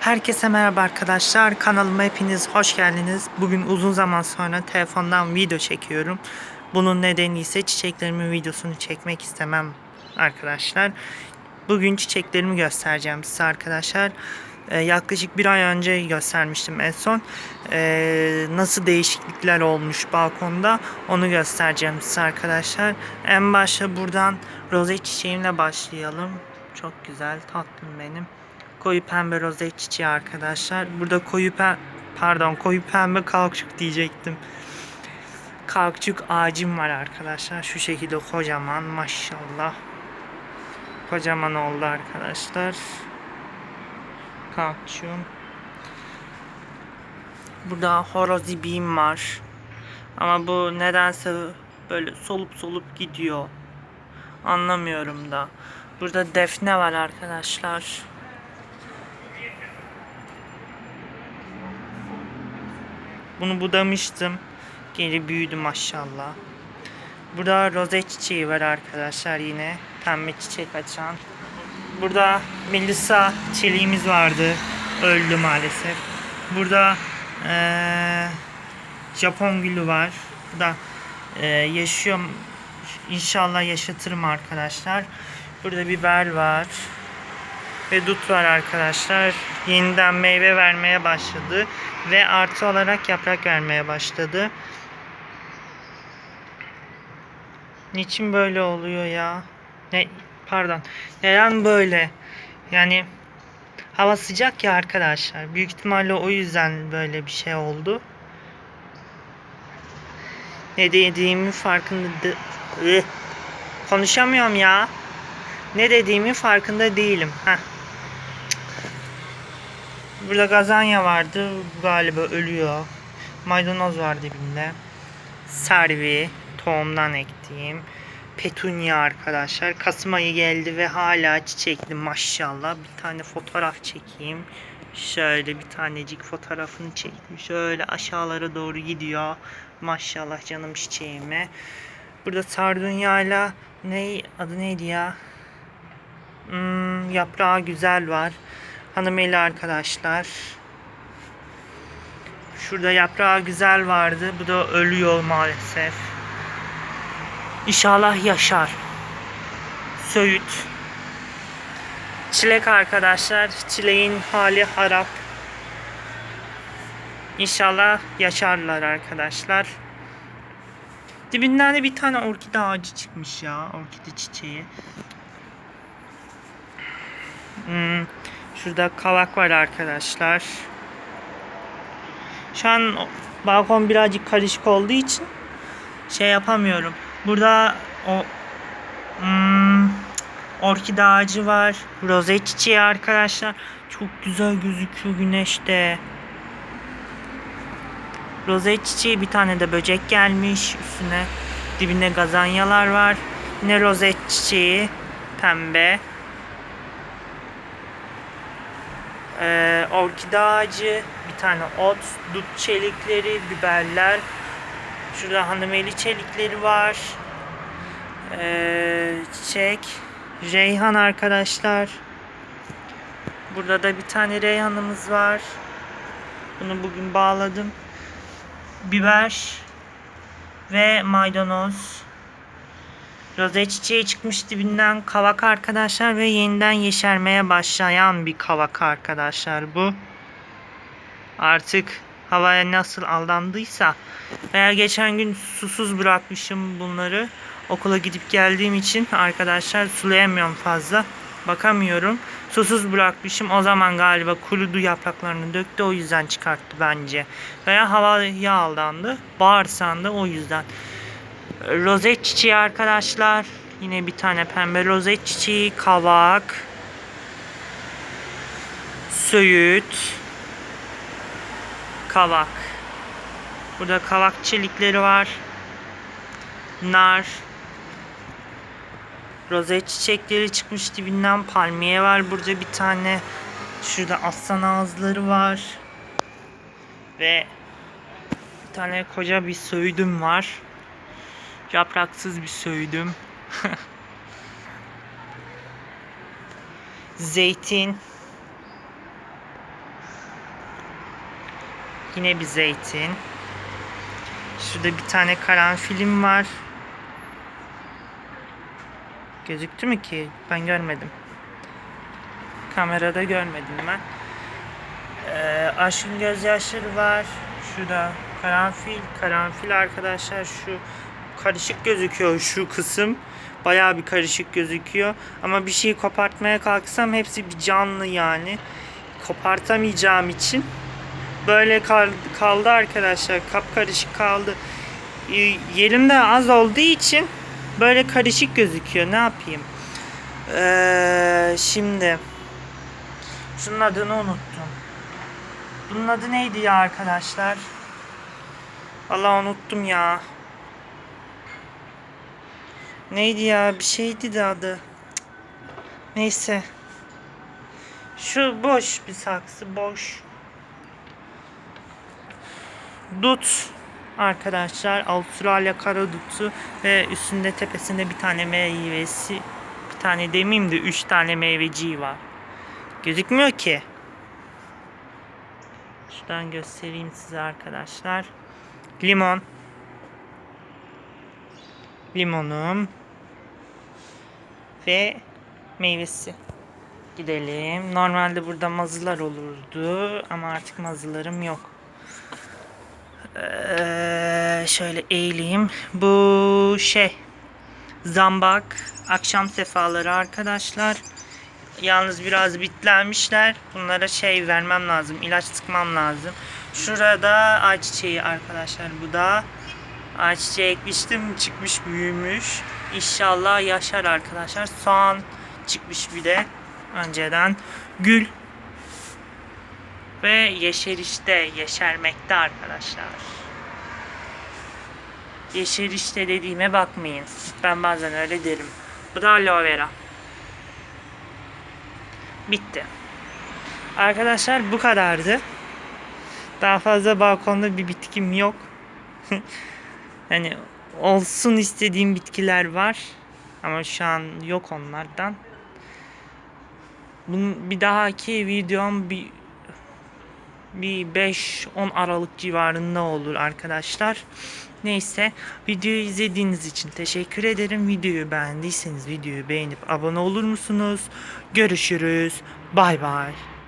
Herkese merhaba arkadaşlar. Kanalıma hepiniz hoş geldiniz. Bugün uzun zaman sonra telefondan video çekiyorum. Bunun nedeni ise çiçeklerimin videosunu çekmek istemem arkadaşlar. Bugün çiçeklerimi göstereceğim size arkadaşlar. Ee, yaklaşık bir ay önce göstermiştim en son. Ee, nasıl değişiklikler olmuş balkonda onu göstereceğim size arkadaşlar. En başta buradan roze çiçeğimle başlayalım. Çok güzel tatlım benim koyu pembe roze çiçeği arkadaşlar. Burada koyu pe pardon koyu pembe kalkçuk diyecektim. Kalkçuk ağacım var arkadaşlar. Şu şekilde kocaman maşallah. Kocaman oldu arkadaşlar. Kalkçuğum. Burada horoz ibiğim var. Ama bu nedense böyle solup solup gidiyor. Anlamıyorum da. Burada defne var arkadaşlar. Bunu budamıştım. Geri büyüdü maşallah. Burada roze çiçeği var arkadaşlar yine. Pembe çiçek açan. Burada Melisa çeliğimiz vardı. Öldü maalesef. Burada eee, Japon gülü var. Burada eee, yaşıyorum. İnşallah yaşatırım arkadaşlar. Burada biber var. Ve dut var arkadaşlar. Yeniden meyve vermeye başladı. Ve artı olarak yaprak vermeye başladı. Niçin böyle oluyor ya? Ne pardon. Neden böyle? Yani hava sıcak ya arkadaşlar. Büyük ihtimalle o yüzden böyle bir şey oldu. Ne dediğimin farkında konuşamıyorum ya. Ne dediğimin farkında değilim. Heh. Burada gazanya vardı. Galiba ölüyor. Maydanoz var dibinde. Servi. Tohumdan ektiğim. Petunya arkadaşlar. Kasım ayı geldi ve hala çiçekli maşallah. Bir tane fotoğraf çekeyim. Şöyle bir tanecik fotoğrafını çektim. Şöyle aşağılara doğru gidiyor. Maşallah canım çiçeğime. Burada sardunyayla ne adı neydi ya? Hmm, yaprağı güzel var. Hanımeli arkadaşlar. Şurada yaprağı güzel vardı. Bu da ölüyor maalesef. İnşallah yaşar. Söğüt. Çilek arkadaşlar. Çileğin hali harap. İnşallah yaşarlar arkadaşlar. Dibinden de bir tane orkide ağacı çıkmış ya. Orkide çiçeği. Hmm, şurada kavak var arkadaşlar. Şu an balkon birazcık karışık olduğu için şey yapamıyorum. Burada o hmm, orkide ağacı var. Roze çiçeği arkadaşlar. Çok güzel gözüküyor güneşte. Roze çiçeği bir tane de böcek gelmiş üstüne. Dibinde gazanyalar var. Yine rozet çiçeği pembe. Ee, orkide ağacı, bir tane ot, dut çelikleri, biberler. Şurada hanımeli çelikleri var. Ee, çiçek, reyhan arkadaşlar. Burada da bir tane reyhanımız var. Bunu bugün bağladım. Biber ve maydanoz. Roze çiçeği çıkmış dibinden kavak arkadaşlar ve yeniden yeşermeye başlayan bir kavak arkadaşlar bu. Artık havaya nasıl aldandıysa veya geçen gün susuz bırakmışım bunları. Okula gidip geldiğim için arkadaşlar sulayamıyorum fazla. Bakamıyorum. Susuz bırakmışım. O zaman galiba kurudu yapraklarını döktü. O yüzden çıkarttı bence. Veya havaya aldandı. Bağırsandı o yüzden. Rozet çiçeği arkadaşlar. Yine bir tane pembe rozet çiçeği, kavak, söğüt, kavak. Burada kavak çelikleri var. Nar. Rozet çiçekleri çıkmış dibinden palmiye var. Burada bir tane şurada aslan ağızları var. Ve bir tane koca bir söğüdüm var. Yapraksız bir söğüdüm. Zeytin. Yine bir zeytin. Şurada bir tane karanfilim var. Gözüktü mü ki? Ben görmedim. Kamerada görmedim ben. Ee, aşkın gözyaşları var. Şurada karanfil. Karanfil arkadaşlar şu karışık gözüküyor şu kısım. Bayağı bir karışık gözüküyor. Ama bir şeyi kopartmaya kalksam hepsi bir canlı yani. Kopartamayacağım için böyle kal- kaldı arkadaşlar. Kapkarışık kaldı. Ee, Yerimde az olduğu için böyle karışık gözüküyor. Ne yapayım? Ee, şimdi şunun adını unuttum. Bunun adı neydi ya arkadaşlar? Allah unuttum ya. Neydi ya? Bir şeydi de adı. Neyse. Şu boş bir saksı boş. Dut arkadaşlar Avustralya kara dutu ve üstünde tepesinde bir tane meyvesi bir tane demeyeyim de üç tane meyveciği var. Gözükmüyor ki. Şuradan göstereyim size arkadaşlar. Limon. Limonum. Ve meyvesi. Gidelim. Normalde burada mazılar olurdu ama artık mazılarım yok. Ee, şöyle eğileyim. Bu şey zambak akşam sefaları arkadaşlar. Yalnız biraz bitlenmişler. Bunlara şey vermem lazım. ilaç sıkmam lazım. Şurada ayçiçeği arkadaşlar. Bu da ayçiçeği ekmiştim. Çıkmış büyümüş. İnşallah yaşar arkadaşlar. Soğan çıkmış bir de. Önceden. Gül. Ve yeşerişte yeşermekte arkadaşlar. Yeşerişte dediğime bakmayın. Ben bazen öyle derim. Bu da aloe vera. Bitti. Arkadaşlar bu kadardı. Daha fazla balkonda bir bitkim yok. hani olsun istediğim bitkiler var. Ama şu an yok onlardan. Bunun bir dahaki videom bir bir 5-10 Aralık civarında olur arkadaşlar. Neyse videoyu izlediğiniz için teşekkür ederim. Videoyu beğendiyseniz videoyu beğenip abone olur musunuz? Görüşürüz. Bay bay.